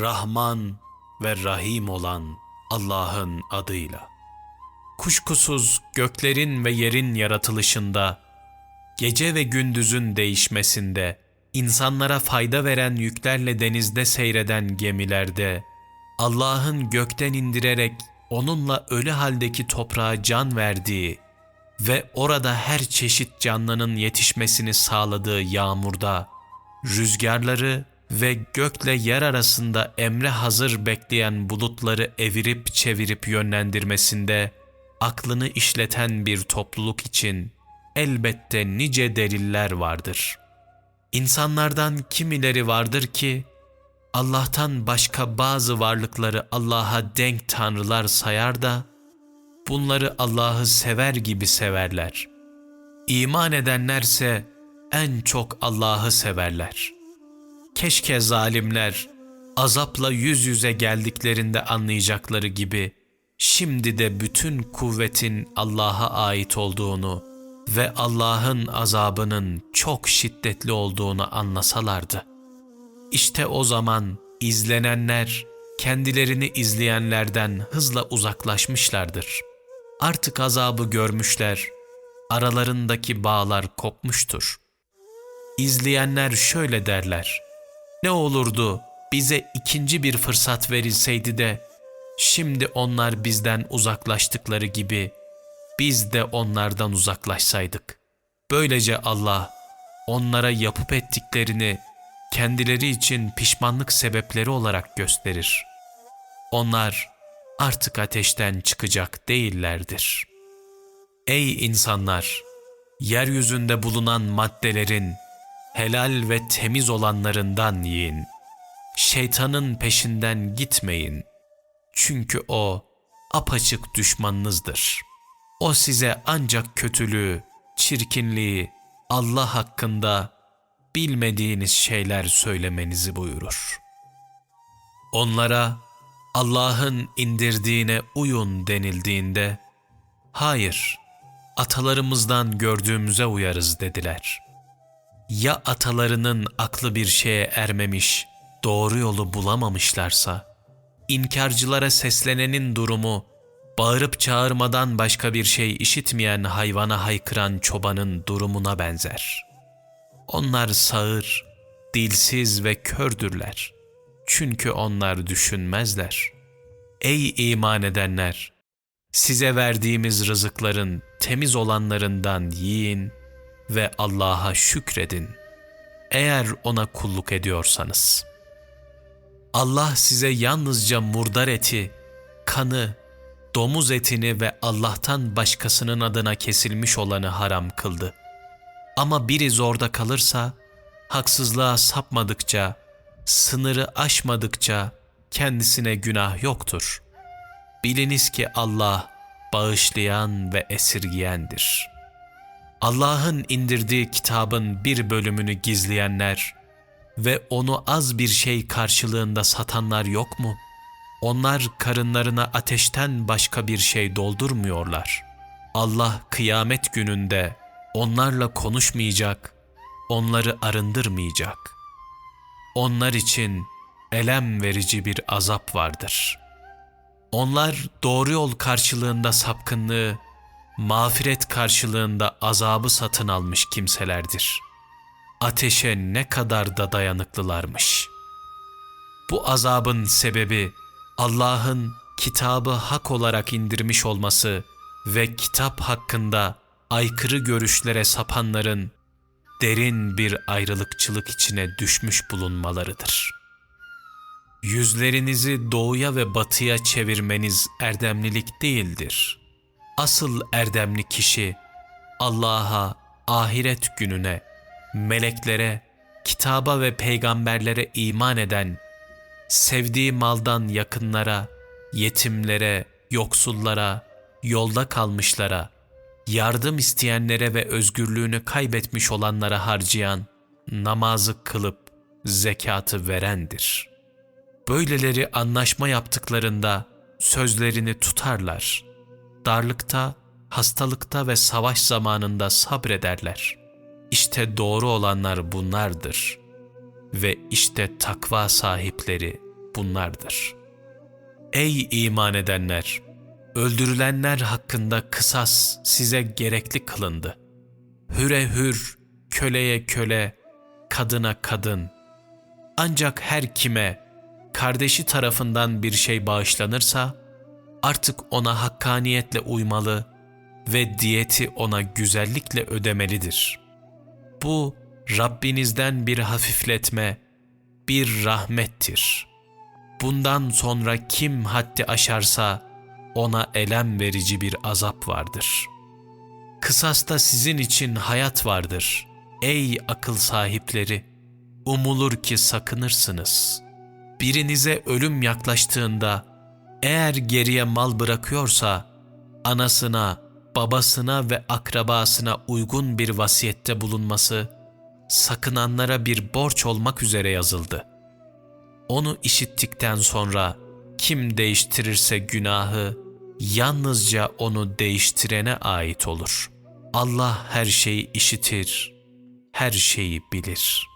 Rahman ve Rahim olan Allah'ın adıyla. Kuşkusuz göklerin ve yerin yaratılışında, gece ve gündüzün değişmesinde, insanlara fayda veren yüklerle denizde seyreden gemilerde, Allah'ın gökten indirerek onunla ölü haldeki toprağa can verdiği ve orada her çeşit canlının yetişmesini sağladığı yağmurda, rüzgarları ve gökle yer arasında emre hazır bekleyen bulutları evirip çevirip yönlendirmesinde aklını işleten bir topluluk için elbette nice deliller vardır. İnsanlardan kimileri vardır ki Allah'tan başka bazı varlıkları Allah'a denk tanrılar sayar da bunları Allah'ı sever gibi severler. İman edenlerse en çok Allah'ı severler. Keşke zalimler azapla yüz yüze geldiklerinde anlayacakları gibi şimdi de bütün kuvvetin Allah'a ait olduğunu ve Allah'ın azabının çok şiddetli olduğunu anlasalardı. İşte o zaman izlenenler kendilerini izleyenlerden hızla uzaklaşmışlardır. Artık azabı görmüşler, aralarındaki bağlar kopmuştur. İzleyenler şöyle derler, ne olurdu bize ikinci bir fırsat verilseydi de, şimdi onlar bizden uzaklaştıkları gibi, biz de onlardan uzaklaşsaydık. Böylece Allah, onlara yapıp ettiklerini, kendileri için pişmanlık sebepleri olarak gösterir. Onlar artık ateşten çıkacak değillerdir. Ey insanlar! Yeryüzünde bulunan maddelerin helal ve temiz olanlarından yiyin. Şeytanın peşinden gitmeyin. Çünkü o apaçık düşmanınızdır. O size ancak kötülüğü, çirkinliği, Allah hakkında bilmediğiniz şeyler söylemenizi buyurur. Onlara Allah'ın indirdiğine uyun denildiğinde, hayır, atalarımızdan gördüğümüze uyarız dediler. Ya atalarının aklı bir şeye ermemiş, doğru yolu bulamamışlarsa, inkarcılara seslenenin durumu, bağırıp çağırmadan başka bir şey işitmeyen hayvana haykıran çobanın durumuna benzer.'' Onlar sağır, dilsiz ve kördürler. Çünkü onlar düşünmezler. Ey iman edenler! Size verdiğimiz rızıkların temiz olanlarından yiyin ve Allah'a şükredin. Eğer ona kulluk ediyorsanız. Allah size yalnızca murdar eti, kanı, domuz etini ve Allah'tan başkasının adına kesilmiş olanı haram kıldı. Ama biri zorda kalırsa, haksızlığa sapmadıkça, sınırı aşmadıkça kendisine günah yoktur. Biliniz ki Allah bağışlayan ve esirgiyendir. Allah'ın indirdiği kitabın bir bölümünü gizleyenler ve onu az bir şey karşılığında satanlar yok mu? Onlar karınlarına ateşten başka bir şey doldurmuyorlar. Allah kıyamet gününde onlarla konuşmayacak, onları arındırmayacak. Onlar için elem verici bir azap vardır. Onlar doğru yol karşılığında sapkınlığı, mağfiret karşılığında azabı satın almış kimselerdir. Ateşe ne kadar da dayanıklılarmış. Bu azabın sebebi Allah'ın kitabı hak olarak indirmiş olması ve kitap hakkında aykırı görüşlere sapanların derin bir ayrılıkçılık içine düşmüş bulunmalarıdır. Yüzlerinizi doğuya ve batıya çevirmeniz erdemlilik değildir. Asıl erdemli kişi Allah'a, ahiret gününe, meleklere, kitaba ve peygamberlere iman eden, sevdiği maldan yakınlara, yetimlere, yoksullara, yolda kalmışlara, yardım isteyenlere ve özgürlüğünü kaybetmiş olanlara harcayan, namazı kılıp zekatı verendir. Böyleleri anlaşma yaptıklarında sözlerini tutarlar. Darlıkta, hastalıkta ve savaş zamanında sabrederler. İşte doğru olanlar bunlardır. Ve işte takva sahipleri bunlardır. Ey iman edenler! Öldürülenler hakkında kısas size gerekli kılındı. Hüre hür, köleye köle, kadına kadın. Ancak her kime kardeşi tarafından bir şey bağışlanırsa artık ona hakkaniyetle uymalı ve diyeti ona güzellikle ödemelidir. Bu Rabbinizden bir hafifletme, bir rahmettir. Bundan sonra kim haddi aşarsa ona elem verici bir azap vardır. Kısasta sizin için hayat vardır. Ey akıl sahipleri! Umulur ki sakınırsınız. Birinize ölüm yaklaştığında eğer geriye mal bırakıyorsa anasına, babasına ve akrabasına uygun bir vasiyette bulunması sakınanlara bir borç olmak üzere yazıldı. Onu işittikten sonra kim değiştirirse günahı yalnızca onu değiştirene ait olur. Allah her şeyi işitir, her şeyi bilir.''